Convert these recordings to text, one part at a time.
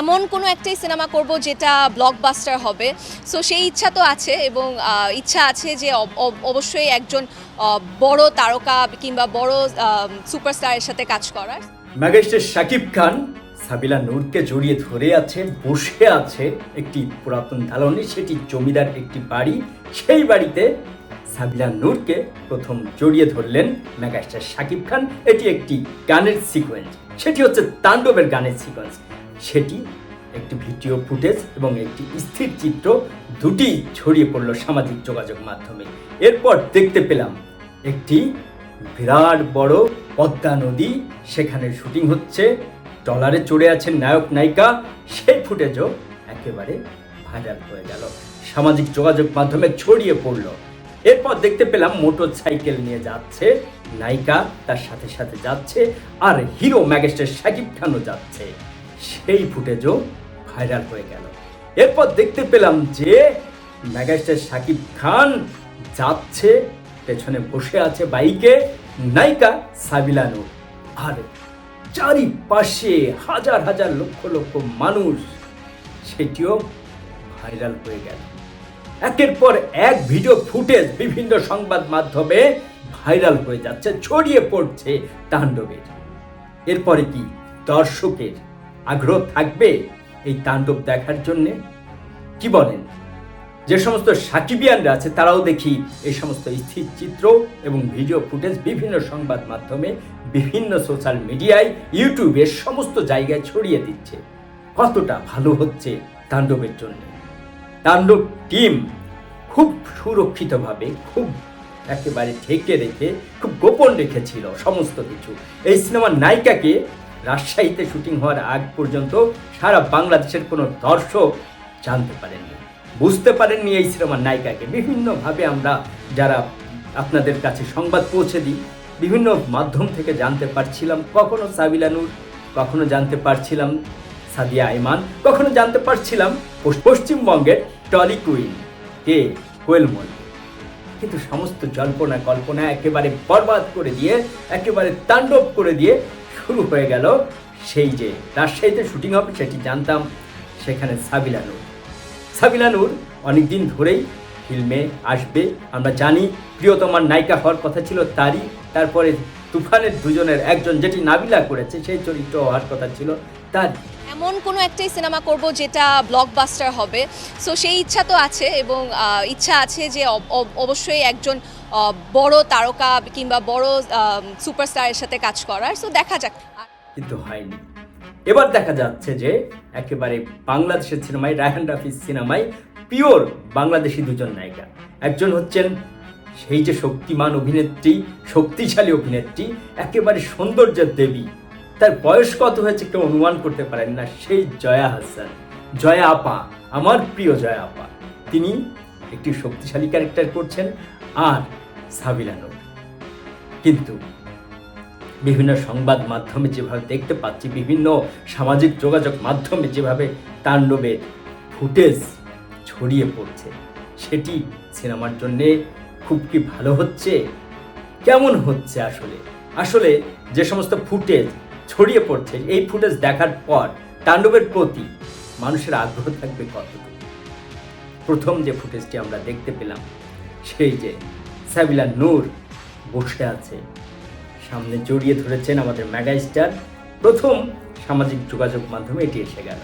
এমন কোনো একটাই সিনেমা করব যেটা ব্লকবাস্টার হবে। সো সেই ইচ্ছা তো আছে এবং ইচ্ছা আছে যে অব- অব- অবশ্যই একজন বড় তারকা কিংবা বড় সুপারস্টারের সাথে কাজ করার। ম্যাগেস্টার শাকিব খান সাবিলা নূরকে জড়িয়ে ধরে আছে, বসে আছে একটি পুরাতন দালনে সেটি জমিদার একটি বাড়ি। সেই বাড়িতে সাবিলা নূরকে প্রথম জড়িয়ে ধরলেন ম্যাগাস্টার শাকিব খান। এটি একটি গানের সিকোয়েন্স সেটি হচ্ছে তাণ্ডবের গানের সিকোয়েন্স সেটি একটি ভিডিও ফুটেজ এবং একটি স্থির চিত্র দুটি ছড়িয়ে পড়ল সামাজিক যোগাযোগ মাধ্যমে। এরপর দেখতে পেলাম একটি বিরাট বড় পদ্মা নদী। সেখানে শুটিং হচ্ছে। ট্রলারে চড়ে আছেন নায়ক, নায়িকা। সেই ফুটেজও একেবারে ভাইরাল হয়ে গেল। সামাজিক যোগাযোগ মাধ্যমে ছড়িয়ে পড়ল। এরপর দেখতে পেলাম মোটর সাইকেল নিয়ে যাচ্ছে। নায়িকা তার সাথে সাথে যাচ্ছে আর হিরো ম্যাগেস্টার শাকিব খানও যাচ্ছে। সেই ফুটেজও ভাইরাল হয়ে গেল। এরপর দেখতে পেলাম যে ম্যাগাস্টার শাকিব খান যাচ্ছে, পেছনে বসে আছে বাইকে নায়িকা সাবিলা নূর। আর চারিপাশে হাজার হাজার লক্ষ লক্ষ মানুষ, সেটিও ভাইরাল হয়ে গেল। একের পর এক ভিডিও ফুটেজ বিভিন্ন সংবাদ মাধ্যমে ভাইরাল হয়ে যাচ্ছে, ছড়িয়ে পড়ছে তাণ্ডবের। এরপরে কি? দর্শকের আগ্রহ থাকবে এই তাণ্ডব দেখার জন্যে? কি বলেন? যে সমস্ত সাকিবিয়ানরা আছে, তারাও দেখি এই সমস্ত স্থির চিত্র এবং ভিডিও ফুটেজ বিভিন্ন সংবাদ মাধ্যমে, বিভিন্ন সোশ্যাল মিডিয়ায়, ইউটিউবে সমস্ত জায়গায় ছড়িয়ে দিচ্ছে। কতটা ভালো হচ্ছে তাণ্ডবের জন্য? তাণ্ডব টিম খুব সুরক্ষিতভাবে, খুব একেবারে ঢেকে রেখে, খুব গোপন রেখেছিল সমস্ত কিছু। এই সিনেমার নায়িকাকে রাজশাহীতে শুটিং হওয়ার আগ পর্যন্ত সারা বাংলাদেশের কোনো দর্শক জানতে পারেননি। বুঝতে পারেননি এই সিনেমার নায়িকাকে। বিভিন্নভাবে আমরা যারা আপনাদের কাছে সংবাদ পৌঁছে দিই, বিভিন্ন মাধ্যম থেকে জানতে পারছিলাম, কখনো সাবিলানুর কখনো জানতে পারছিলাম সাদিয়া আইমান, কখনো জানতে পারছিলাম পশ্চিমবঙ্গের টলি কুইন কে কোয়েল কিন্তু সমস্ত জল্পনা কল্পনা একেবারে বরবাদ করে দিয়ে, একেবারে তাণ্ডব করে দিয়ে শুরু হয়ে গেল সেই যে রাজশাহীতে শুটিং হবে সেটি জানতাম সেখানে সাবিলা নূর। সাবিলা নূর অনেকদিন ধরেই ফিল্মে আসবে। আমরা জানি প্রিয়তমার নায়িকা হওয়ার কথা ছিল তারই। তারপরে তুফানের দুজনের একজন যেটি নাবিলা করেছে সেই চরিত্র হওয়ার কথা ছিল তার এমন কোনো একটাই সিনেমা করব যেটা ব্লকবাস্টার হবে। সো সেই ইচ্ছা তো আছে এবং ইচ্ছা আছে যে অব- অব- অবশ্যই একজন বড় তারকা কিংবা বড় সুপারস্টারের সাথে কাজ করার। সো দেখা যাক। কিন্তু হয়নি। এবার দেখা যাচ্ছে যে একেবারে বাংলাদেশের সিনেমায়, রায়হান রাফিজ সিনেমায় পিওর বাংলাদেশি দুজন নায়িকা। একজন হচ্ছেন সেই যে শক্তিমান অভিনেত্রী, শক্তিশালী অভিনেত্রী, একেবারে সৌন্দর্যের দেবী। তার বয়স কত হয়েছে কেউ অনুমান করতে পারেন না, সেই জয়া হাসান। জয়া আপা, আমার প্রিয় জয়া আপা। তিনি একটি শক্তিশালী ক্যারেক্টার করছেন। আর সাবিলানুর কিন্তু বিভিন্ন সংবাদ মাধ্যমে যেভাবে দেখতে পাচ্ছি, বিভিন্ন সামাজিক যোগাযোগ মাধ্যমে যেভাবে তাণ্ডবের ফুটেজ ছড়িয়ে পড়ছে, সেটি সিনেমার জন্যে খুব কি ভালো হচ্ছে? কেমন হচ্ছে আসলে? আসলে যে সমস্ত ফুটেজ ছড়িয়ে পড়ছে, এই ফুটেজ দেখার পর তাণ্ডবের প্রতি মানুষের আগ্রহ থাকবে কতটুকু? প্রথম যে ফুটেজটি আমরা দেখতে পেলাম, সেই যে সাবিলা নূর বসে আছে। সামনে জড়িয়ে ধরেছেন আমাদের মেগা স্টার প্রথম সামাজিক যোগাযোগ মাধ্যমে এটি এসে গেল।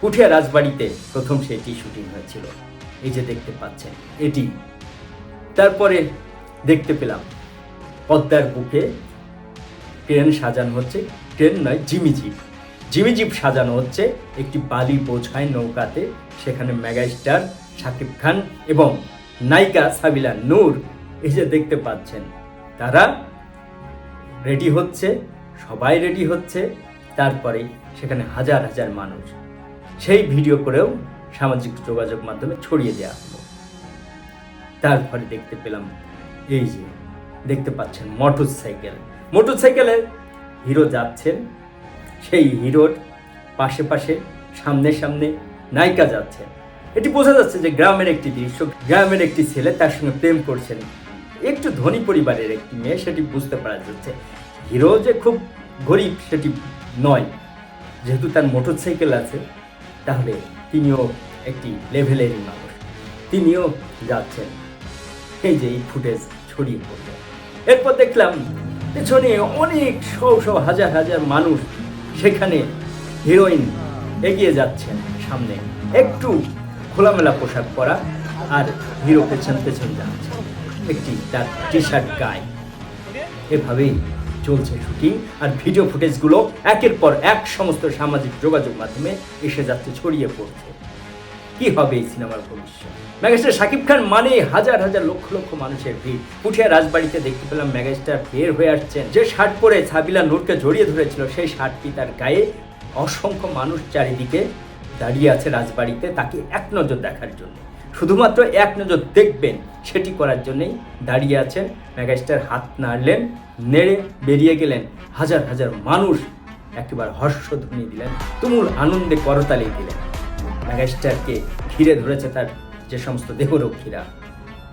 পুঠিয়া রাজবাড়িতে প্রথম সেটি শুটিং হয়েছিল। এই যে দেখতে পাচ্ছেন, এটি। তারপরে দেখতে পেলাম, পদ্মার বুকে ট্রেন সাজানো হচ্ছে। ট্রেন নয় জিমি জিপ জিমি জিপ সাজানো হচ্ছে। একটি বালি বোঝায় নৌকাতে। সেখানে মেগা স্টার শাকিব খান এবং নায়িকা সাবিলা নূর এই যে দেখতে পাচ্ছেন। তারা রেডি হচ্ছে, সবাই রেডি হচ্ছে তারপরে সেখানে হাজার হাজার মানুষ। সেই ভিডিও করেও সামাজিক যোগাযোগ মাধ্যমে ছড়িয়ে দেওয়া হলো। তারপরে দেখতে পেলাম, এই যে দেখতে পাচ্ছেন মোটর সাইকেল মোটর সাইকেলে হিরো যাচ্ছেন, সেই হিরোর পাশে পাশে, সামনে সামনে নায়িকা যাচ্ছেন। এটি বোঝা যাচ্ছে যে গ্রামের একটি দৃশ্য, গ্রামের একটি ছেলে তার সঙ্গে প্রেম করছেন। একটু ধনী পরিবারের একটি মেয়ে সেটি বুঝতে পারা যাচ্ছে। হিরো যে খুব গরিব সেটি নয়। যেহেতু তার মোটর সাইকেল আছে, তাহলে তিনিও একটি লেভেলের মানুষ। তিনিও যাচ্ছেন। এই যে এই ফুটেজ ছড়িয়ে পড়ল। এরপর দেখলাম, পেছনে অনেক শো শো হাজার হাজার মানুষ সেখানে হিরোইন এগিয়ে যাচ্ছেন সামনে। একটু খোলামেলা পোশাক পরা আর হিরো পেছন পেছন যাচ্ছে একটি তার টি শার্ট গায়ে। এভাবেই চলছে শুটিং, আর ভিডিও ফুটেজগুলো একের পর এক সমস্ত সামাজিক যোগাযোগ মাধ্যমে এসে যাচ্ছে, ছড়িয়ে পড়ছে। কি হবে এই সিনেমার ভবিষ্যৎ? ম্যাগাস্টার শাকিব খান মানে হাজার হাজার লক্ষ লক্ষ মানুষের ভিড়। পুঠিয়া রাজবাড়িতে দেখতে পেলাম ম্যাগাস্টার বের হয়ে আসছেন। যে শার্ট পরে সাবিলা নূরকে জড়িয়ে ধরেছিল, সেই শার্টটি তার গায়ে অসংখ্য মানুষ চারিদিকে দাঁড়িয়ে আছে রাজবাড়িতে তাকে এক নজর দেখার জন্য। শুধুমাত্র এক নজর দেখবেন, সেটি করার জন্যই দাঁড়িয়ে আছেন মেগাস্টার হাত নাড়লেন, নেড়ে বেরিয়ে গেলেন, হাজার হাজার মানুষ একেবারে হর্ষধ্বনি দিলেন, তুমুল আনন্দে করতালি দিলেন। মেগাস্টারকে ঘিরে ধরেছে তার যে সমস্ত দেহরক্ষীরা।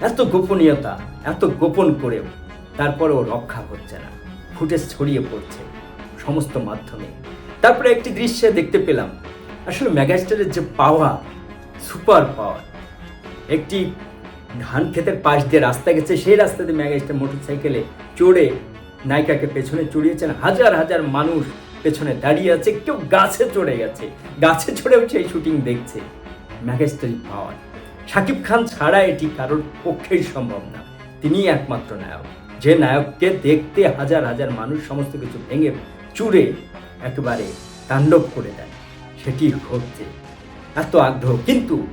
এত গোপনীয়তা, এত গোপন করেও তারপরেও রক্ষা হচ্ছে না। ফুটেজ ছড়িয়ে পড়ছে সমস্ত মাধ্যমে। তারপরে একটি দৃশ্যে দেখতে পেলাম, আসলে মেগাস্টারের যে পাওয়া, সুপার পাওয়ার একটি ধান ক্ষেতের পাশ দিয়ে রাস্তা গেছে, সেই রাস্তা দিয়ে মেগাস্টার মোটর সাইকেলে। চড়ে নায়িকাকে পেছনে চড়িয়েছেন, হাজার হাজার মানুষ পেছনে দাঁড়িয়ে আছে, কেউ গাছে চড়ে গেছে। গাছে চড়ে চড়েও সেই শুটিং দেখছে। ম্যাগেস্টারি পাওয়ার। শাকিব খান ছাড়া এটি কারোর পক্ষেই সম্ভব না। তিনিই একমাত্র নায়ক। যে নায়ককে দেখতে হাজার হাজার মানুষ সমস্ত কিছু ভেঙে চুরে একেবারে তাণ্ডব করে দেয় সেটি হচ্ছে। এত আগ্রহ। কিন্তু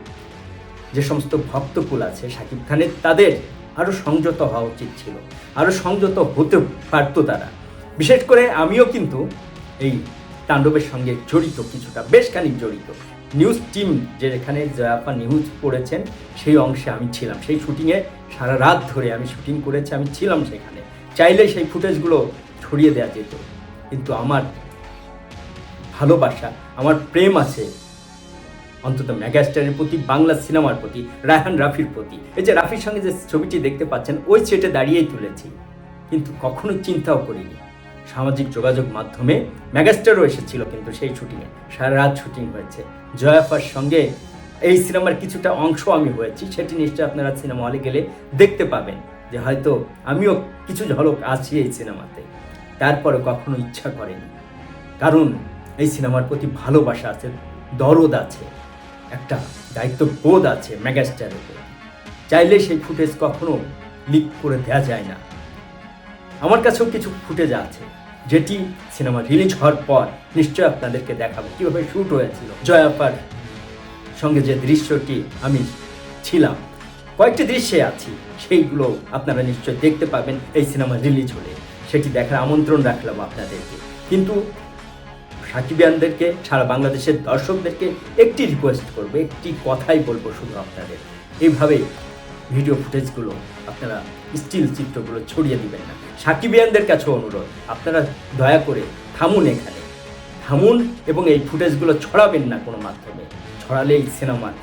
যে সমস্ত ভক্তকুল আছে শাকিব খানের, তাদের আরও সংযত হওয়া উচিত ছিল। আরও সংযত হতে পারতো তারা। বিশেষ করে আমিও কিন্তু এই তাণ্ডবের সঙ্গে জড়িত কিছুটা, বেশ খানিক জড়িত। নিউজ টিম যে এখানে জয়াপা নিউজ করেছেন সেই অংশে আমি ছিলাম। সেই শুটিংয়ে সারা রাত ধরে আমি শুটিং করেছি, আমি ছিলাম সেখানে। চাইলে সেই ফুটেজগুলো ছড়িয়ে দেওয়া যেত। কিন্তু আমার ভালোবাসা, আমার প্রেম আছে অন্তত মেগাস্টারের প্রতি, বাংলা সিনেমার প্রতি, রায়হান রাফির প্রতি। এই যে রাফির সঙ্গে যে ছবিটি দেখতে পাচ্ছেন, ওই সেটে দাঁড়িয়েই তুলেছি। কিন্তু কখনো চিন্তাও করিনি। সামাজিক যোগাযোগ মাধ্যমে মেগাস্টারও এসেছিল, কিন্তু সেই শুটিংয়ে সারা রাত শুটিং হয়েছে। জয়াফার সঙ্গে এই সিনেমার কিছুটা অংশ আমি হয়েছি। সেটি নিশ্চয়ই আপনারা সিনেমা হলে গেলে দেখতে পাবেন যে হয়তো আমিও কিছু ঝলক আছি এই সিনেমাতে। তারপরে কখনো ইচ্ছা করেনি। কারণ এই সিনেমার প্রতি ভালোবাসা আছে, দরদ আছে। একটা দায়িত্ববোধ আছে মেগাস্টারের। চাইলে সেই ফুটেজ কখনো লিক করে দেওয়া যায় না। আমার কাছেও কিছু ফুটেজ আছে, যেটি সিনেমা রিলিজ হওয়ার পর নিশ্চয় আপনাদেরকে দেখাবো। কীভাবে শ্যুট হয়েছিল জয়াপার সঙ্গে যে দৃশ্যটি আমি ছিলাম। কয়েকটি দৃশ্যে আছি, সেইগুলো আপনারা নিশ্চয় দেখতে পাবেন এই সিনেমা রিলিজ হলে। সেটি দেখার আমন্ত্রণ রাখলাম আপনাদেরকে। কিন্তু সাকিবিয়ানদেরকে, সারা বাংলাদেশের দর্শকদেরকে একটি রিকোয়েস্ট করব, একটি কথাই বলব শুধু আপনাদের। এইভাবে ভিডিও ফুটেজগুলো আপনারা স্টিল চিত্রগুলো ছড়িয়ে দিবেন না। সাকিবিয়ানদের কাছেও অনুরোধ, আপনারা দয়া করে থামুন এখানে। থামুন এবং এই ফুটেজগুলো ছড়াবেন না কোনো মাধ্যমে। ছড়ালে এই সিনেমার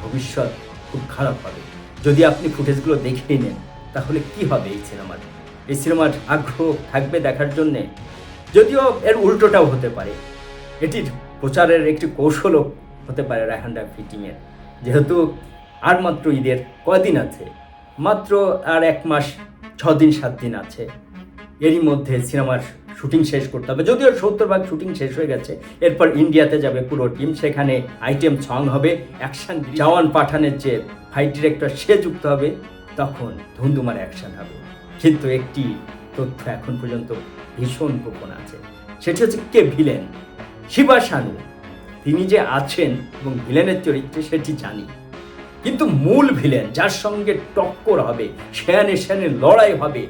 ভবিষ্যৎ খুব খারাপ হবে। যদি আপনি ফুটেজগুলো দেখেই নেন, তাহলে কি হবে এই সিনেমার এই সিনেমার আগ্রহ থাকবে দেখার জন্যে? যদিও এর উল্টোটাও হতে পারে। এটির প্রচারের একটি কৌশলও হতে পারে রায়হান্ডা ফিটিংয়ের। যেহেতু আর মাত্র ঈদের কয়দিন আছে? মাত্র আর এক মাস ছ দিন সাত দিন আছে। এরই মধ্যে সিনেমার শুটিং শেষ করতে হবে। যদিও সত্তর ভাগ শুটিং শেষ হয়ে গেছে, এরপর ইন্ডিয়াতে যাবে পুরো টিম। সেখানে আইটেম সং হবে, অ্যাকশন, জওয়ান পাঠানের যে ফাইট ডিরেক্টর, সে যুক্ত হবে। তখন ধুমধুমার অ্যাকশন হবে। কিন্তু একটি তথ্য এখন পর্যন্ত ভীষণ গোপন আছে। সেটি হচ্ছে কে ভিলেন? শিবা তিনি যে আছেন এবং ভিলেনের চরিত্রে সেটি জানি। কিন্তু মূল ভিলেন যার সঙ্গে টক্কর হবে শেয়ানে শেয়ানে লড়াই হবে,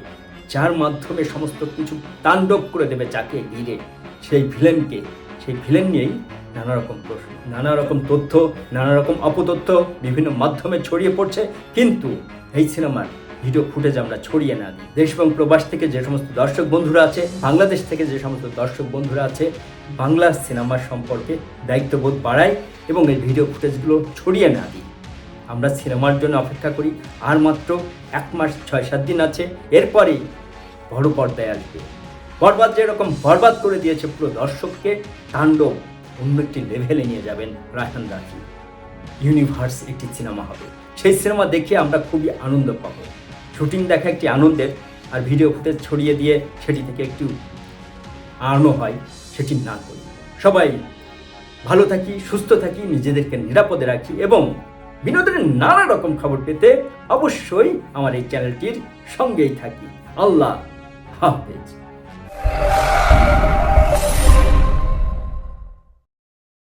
যার মাধ্যমে সমস্ত কিছু তাণ্ডব করে দেবে যাকে ঘিরে, সেই ভিলেনকে। সেই ভিলেন নিয়েই নানা রকম প্রশ্ন নানা রকম তথ্য নানা রকম অপতথ্য বিভিন্ন মাধ্যমে ছড়িয়ে পড়ছে। কিন্তু এই সিনেমার ভিডিও ফুটেজ আমরা ছড়িয়ে না দিই। দেশ এবং প্রবাস থেকে যে সমস্ত দর্শক বন্ধুরা আছে, বাংলাদেশ থেকে যে সমস্ত দর্শক বন্ধুরা আছে, বাংলা সিনেমার সম্পর্কে দায়িত্ববোধ বাড়ায় এবং এই ভিডিও ফুটেজগুলো ছড়িয়ে না দিই। আমরা সিনেমার জন্য অপেক্ষা করি, আর মাত্র এক মাস ছয় সাত দিন আছে, এরপরেই বড় পর্দায় আসবে। বরবাদ যেরকম বরবাদ করে দিয়েছে পুরো দর্শককে, তাণ্ডব অন্য একটি লেভেলে নিয়ে যাবেন রায়হান রাফি ইউনিভার্স একটি সিনেমা হবে। সেই সিনেমা দেখে আমরা খুবই আনন্দ পাবো। শুটিং দেখা একটি আনন্দের আর ভিডিও ফুটেজ ছড়িয়ে দিয়ে সেটি থেকে একটু আর্নও হয়, সেটি না করি। সবাই ভালো থাকি, সুস্থ থাকি, নিজেদেরকে নিরাপদে রাখি এবং বিনোদনের নানা রকম খবর পেতে অবশ্যই আমার এই চ্যানেলটির সঙ্গেই থাকি। আল্লাহ হাফেজ।